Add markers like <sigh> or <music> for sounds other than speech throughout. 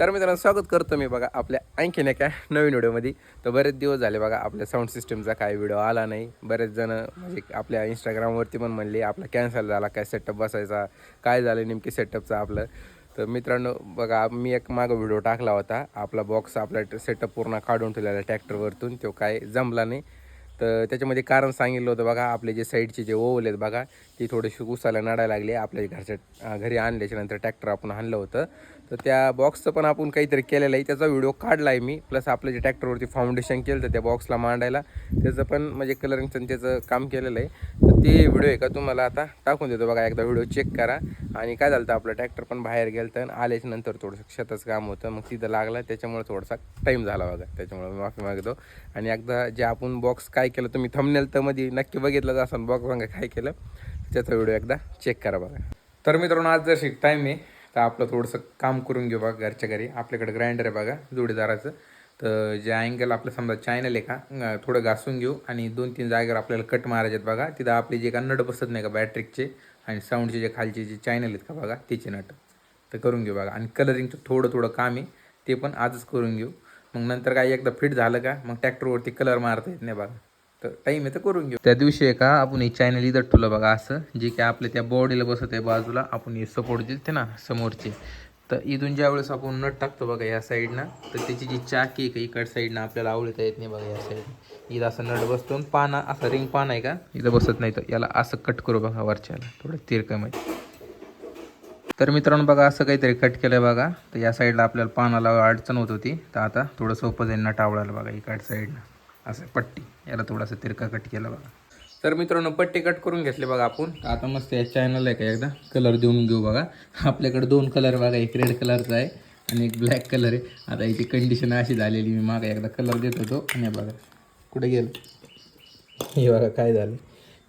तर मित्रांनो स्वागत करतो मी बघा आपल्या आणखीन एका नवीन व्हिडिओमध्ये. तर बरेच दिवस झाले बघा आपल्या साऊंड सिस्टमचा काय व्हिडिओ आला नाही. बरेच जण म्हणजे आपल्या इंस्टाग्रामवरती पण म्हणले आपला कॅन्सल झाला काय सेटअप बसायचा काय झालं नेमकी सेटअपचं आपलं. तर मित्रांनो बघा मी एक मागं व्हिडिओ टाकला होता. आपला बॉक्स आपला सेटअप पूर्ण काढून ठेवलेला ट्रॅक्टरवरतून तो काय जमला नाही. तर त्याच्यामध्ये कारण सांगितलं होतं बघा आपले जे साईडचे जे ओवल आहेत बघा ती थोडीशी उसाला नडायला लागली. आपल्या घरच्या घरी आणल्याच्यानंतर ट्रॅक्टर आपण आणलं होतं. तर त्या बॉक्सचं पण आपण काहीतरी केलेलं आहे. त्याचा व्हिडिओ काढला आहे मी. प्लस आपलं जे ट्रॅक्टरवरती फाउंडेशन केलं तर त्या बॉक्सला मांडायला त्याचं पण म्हणजे कलरिंगचं त्याचं काम केलेलं आहे. तर ते व्हिडिओ आहे का तुम्हाला आता टाकून देतो बघा. एकदा व्हिडिओ चेक करा. आणि काय झालं तर आपलं ट्रॅक्टर पण बाहेर गेलं तर आल्याच्यानंतर थोडंसं शेताचं काम होतं. मग तिथं लागलं. त्याच्यामुळे थोडासा टाईम झाला बघा. त्याच्यामुळे मी माफी मागतो. आणि एकदा जे आपण बॉक्स काय केलं तुम्ही थंबनेल तर मध्ये नक्की बघितलं असं बॉक्स सांगा काय केलं त्याचा व्हिडिओ एकदा चेक करा बघा. तर मित्रांनो आज जर टाईम आहे तर आपलं थोडंसं काम करून घेऊ बघा घरच्या घरी. आपल्याकडे ग्राइंडर आहे बघा जोडीदाराचं. तर जे अँगल आपलं समजा चॅनल आहे का थोडं घासून घेऊ आणि दोन तीन जागेवर आपल्याला कट मारायचे आहेत बघा. तिथं आपले जे का नट बसत नाही का बॅटरीचे आणि साऊंडचे जे खालचे जे चॅनल आहेत का बघा त्याचे नट. तर करून घेऊ बघा. आणि कलरिंगचं थोडं थोडं काम आहे ते पण आजच करून घेऊ. मग नंतर काय एकदा फिट झालं का मग ट्रॅक्टरवरती कलर मारता येत नाही बघा. तर टाईम आहे तर करून घेऊ. त्या दिवशी आहे का आपण हे चॅनल इथं ठेवलं बघा असं जे की आपल्या त्या बॉडीला बसत आहे बाजूला आपण हे सपोर्ट दिलते ना समोरचे. तर इथून ज्या वेळेस आपण नट टाकतो बघा या साईडनं तर त्याची जी चाकी आहे का इकड साईडनं आपल्याला आवडता येत नाही बघा या साईडनं इथं असं नट बसतो आणि पाना असं रिंग पान आहे का इथं बसत नाही तर याला असं कट करू बघा वरच्याला थोडं तिरकमध्ये तर मित्रांनो बघा असं काहीतरी कट केलं बघा. तर या साईडला आपल्याला पानाला अडचण होत होती. तर आता थोडं सोपं जाईल नट आवडायला बघा इकड साईडनं असं पट्टी. याला थोडासा तिरका कट केला बघा. तर मित्रांनो पट्टी कट करून घेतले बघा आपण. आता मस्त या चॅनल आहे का एकदा? कलर देऊन घेऊ बघा. आपल्याकडे दोन कलर बघा. एक रेड कलरचा आहे आणि एक ब्लॅक कलर आहे. आता इथे कंडिशन अशी झालेली मी मागे एकदा कलर देत होतो. आणि बघा कुठे गेलं? हे बघा काय झालं?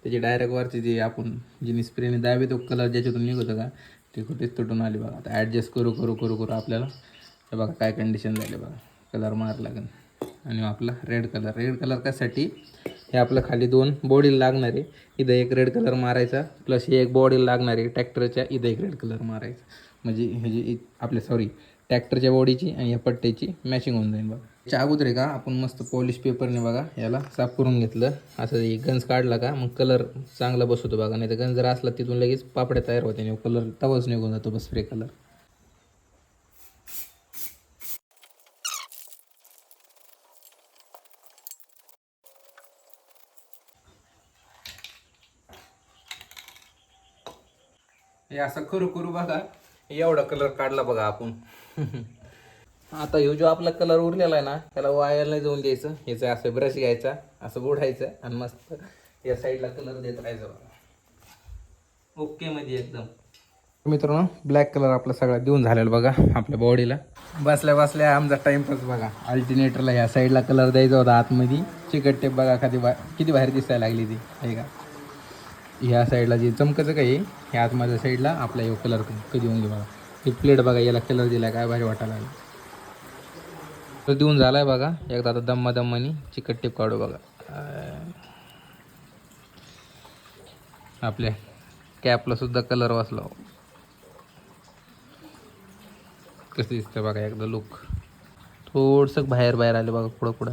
त्याची डायरेक्ट वरची जी आपण जी स्प्रेने दाबे तो कलर ज्याच्यातून निघतो का ते कुठेच तुटून आली बघा. आता ॲडजस्ट करू करू करू करू आपल्याला. हे बघा काय कंडिशन झाली बघा. कलर मार लागेल आणि आपला रेड कलर रेड कलर कशासाठी? हे आपलं खाली दोन बॉडीला लागणार आहे. इथं एक रेड कलर मारायचा प्लस हे एक बॉडीला लागणार आहे. ट्रॅक्टरच्या इथं एक रेड कलर मारायचा. म्हणजे हे इ- आपल्या सॉरी ट्रॅक्टरच्या बॉडीची आणि या पट्ट्याची मॅचिंग होऊन जाईल बघा. त्याच्या अगोदर आहे का आपण मस्त पॉलिश पेपरने बघा याला साफ करून घेतलं. असं एक गंज काढला का मग कलर चांगला बसवतो बघा. नाही तर गंज जर असला तिथून लगेच पापड्या तयार होते कलर तवाच निघून जातो बस स्प्रे कलर हे असं करू करू बघा. एवढा कलर काढला बघा आपण. आता ह्यो जो आपला कलर उरलेला आहे ना त्याला वायरला जाऊन द्यायचं ह्याचं असं ब्रश घ्यायचा असं बुडायचं आणि मस्त या साईडला कलर देत राहायचा बघा. ओके मध्ये एकदम. मित्रांनो ब्लॅक कलर आपला सगळा देऊन झालेला बघा आपल्या बॉडीला बसल्या बसल्या आमचा टाइमपास बघा. अल्टरनेटरला ह्या साईडला कलर द्यायचा होता आतमध्ये. चिकट टेप बघा खाली बा किती बाहेर दिसायला लागली ती आहे का? ह्या साईडला जे चमकाचं काही ह्या आतमाच्या साईडला आपला यो कलर कधी होऊन घेऊ बघा. ही प्लेट बघा याला कलर दिला काय भारी वाटायला लागला. तर देऊन झालाय बघा. एकदा आता दम्मा दम्मानी चिकट टेप काढू बघा. आपल्या कॅपला सुद्धा कलर वाचला. कसं दिसतं बघा एकदा लुक थोडंसं बाहेर बाहेर आले बघा पुढं पुढं.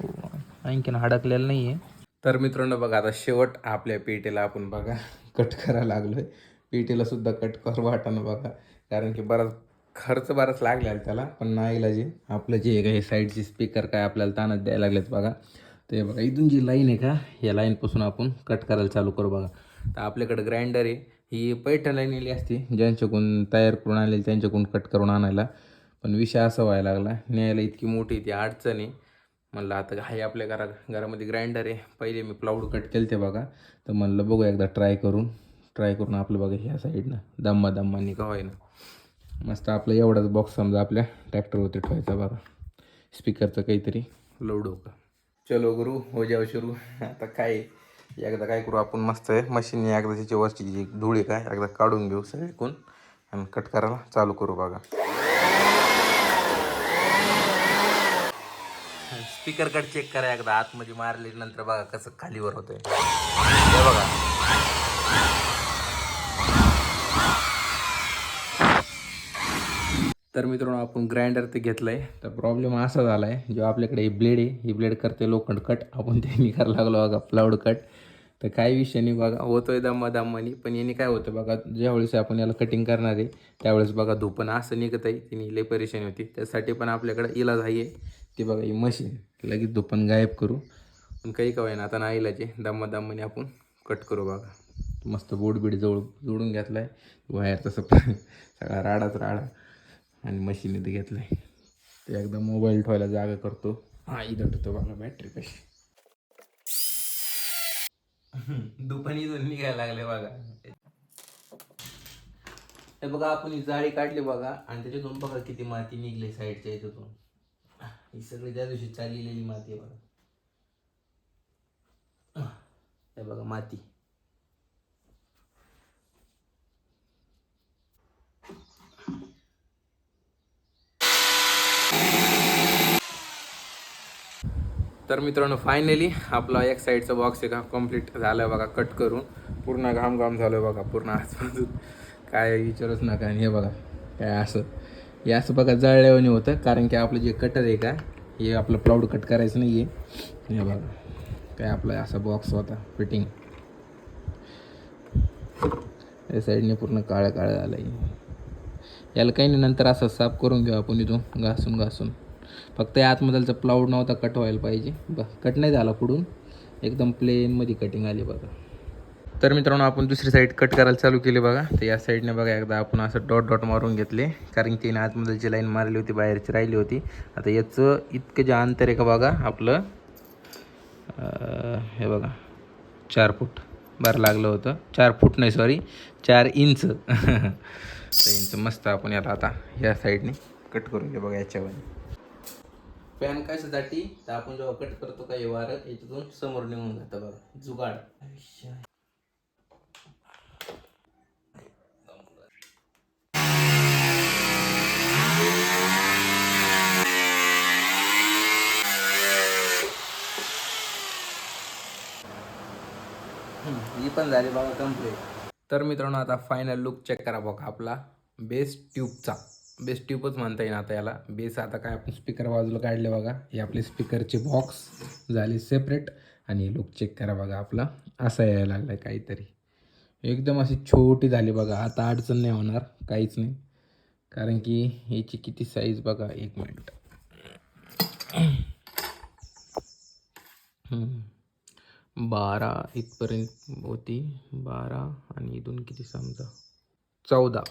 हो, आणखीन हडकलेलं नाही आहे तर मित्रांनो बघा आता शेवट आपल्या पेटीला आपण बघा कट करायला लागलोय. पेटीला सुद्धा कट कर वाटाणं बघा कारण की बराच खर्च बराच लागलेला त्याला. पण नाही इलाजी आपलं जे काही साईडचे स्पीकर काय आपल्याला ताणच द्यायला लागलेत बघा. ते बघा इथून जी लाईन आहे का या लाईनपासून आपण कट करायला चालू करू बघा. तर आपल्याकडे ग्राइंडर आहे. ही पैठण आली असती ज्यांच्याकडून तयार करून आलेली त्यांच्याकडून कट करून आणायला. पण विषय असा व्हायला लागला न्यायला इतकी मोठी ती अडचण आहे. म्हणलं आता आहे आपल्या घरा घरामध्ये ग्राइंडर आहे. पहिले मी प्लाऊड कट केलं ते बघा. तर म्हणलं बघू एकदा ट्राय करून ट्राय करून आपलं बघा ह्या साईडनं दम्मा दम्मा का ना. मस्त आपलं एवढाच बॉक्स समजा आपल्या ट्रॅक्टरवरती ठेवायचा बघा. स्पीकरचं काहीतरी लोड हो का? चलो गुरु हो जाओ सुरू. आता काय एकदा काय करू आपण? मस्त आहे. मशीनने एकदा त्याची वरची जी धुळी काय एकदा काढून घेऊ सगळीकून आणि कट करायला चालू करू बघा. स्पीकर कट चेक करा एकदा. आतमध्ये मारले नंतर बघा कसं खालीवर होतंय. हे बघा. तर मित्रांनो आपण ग्राइंडर ते घेतलं आहे तर प्रॉब्लेम असा झाला आहे जेव्हा आपल्याकडे ही ब्लेड आहे ही ब्लेड करते लोखंड कट आपण ते निघायला लागलो बघा प्लाऊड कट तर काय विषय नाही बघा होतोय दम्मा दम्मानी पण याने काय होतं बघा ज्यावेळेस आपण याला कटिंग करणार आहे त्यावेळेस बघा धुपण असं निघत आहे तिने लई परेशानी होती. त्यासाठी पण आपल्याकडे इलाज आहे. ती बघा ही मशीन लगेच धुपण गायब करू. पण काही का ना आता नाही दम्मा दम्माने आपण कट करू बघा. मस्त बोट बीड जवळ जोडून घेतला आहे वायर तसं सगळा राडाच राडा. आणि मशीन इथे घेतलं आहे ते एकदा मोबाईल ठेवायला जागा करतो. हा इथं ठेवतो बघा बॅटरी कशी. दुपारी इथून निघायला लागले बघा. हे बघा आपण ही जाळी काढली बघा. आणि त्याच्यातून बघा किती माती निघली साईडच्या याच्यातून ही सगळी त्या दिवशी चाललेली माती आहे बघा. हे बघा माती. तर मित्रांनो फायनली आपला एक साईडचा बॉक्स आहे का? कंप्लीट झालं आहे बघा कट करून. पूर्ण घाम घाम झालं आहे बघा पूर्ण आजपासून काय विचारूच नका आणि हे बघा काय असं. हे असं बघा जळल्यावानी होतं कारण की आपलं जे कटर आहे का हे आपलं प्लाऊड कट करायचं नाही आहे हे बघा काय आपला असा बॉक्स होता फिटिंग या साईडने पूर्ण काळं काळं झालं आहे याला काही नाही नंतर असं साफ करून घेऊ आपण इथून घासून घासून. फक्त या आतमधलचा प्लाऊड नव्हता कट व्हायला पाहिजे. ब कट नाही झाला पुढून. एकदम प्लेनमध्ये कटिंग आली बघा. तर मित्रांनो आपण दुसरी साईड कट करायला चालू केली बघा. तर या साईडने बघा एकदा आपण असं डॉट डॉट मारून घेतले. कारण की तिने आतमधलची लाईन मारली होती बाहेरची राहिली होती. आता याचं इतकं जे अंतर आहे का बघा आपलं हे बघा चार फूट. बरं लागलं होतं. चार फूट नाही सॉरी चार इंच <laughs> तर इंच मस्त आपण याला आता या साईडने कट करून घे बघा याच्यावर पॅन कशासाठी? तर आपण जेव्हा कट करतो काही वारं याच्यातून समोर निघून जातं बघा. जुगाड. ही पण झाली बघा कंप्लीट तर मित्रांनो आता फायनल लुक चेक करा बघा आपला. बेस ट्यूबचा बेस ट्यूबच म्हणता येईल आता याला. बेस आता काय आपण स्पीकर बाजूला काढले बघा. हे आपले स्पीकरचे बॉक्स झाले सेपरेट आणि लुक चेक करा बघा आपला. असा यायला लागला आहे काहीतरी. एकदम अशी छोटी झाली बघा. आता अडचण नाही होणार. काहीच नाही. कारण की याची किती साईज बघा. एक मिनिट बारा इथपर्यंत होती. बारा आणि इथून किती समजा? चौदा.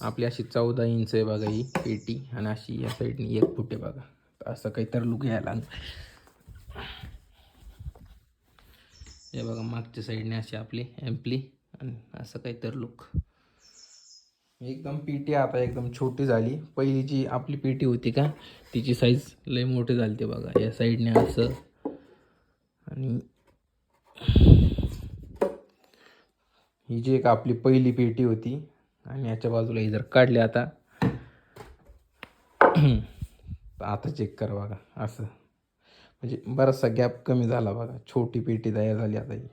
आपली अशी चौदा इंच आहे बघा ही पेटी आणि अशी या साईडनी एक फूट आहे बघा. असं काही तर लुक यायला हे बघा मागच्या साईडने अशी आपली एम्पली आणि असं काही तर लुक एकदम पेटी आता एकदम छोटी झाली. पहिली जी आपली पेटी होती का तिची साईज लय मोठी झाली ते बघा. या साईडने असं आणि ही जी एक आपली पहिली पेटी होती आणि याच्या बाजूला ही जर काढली आता आता चेक करा बघा असं. म्हणजे बराचसा गॅप कमी झाला बघा छोटी पेटी तयार झाली आता ही.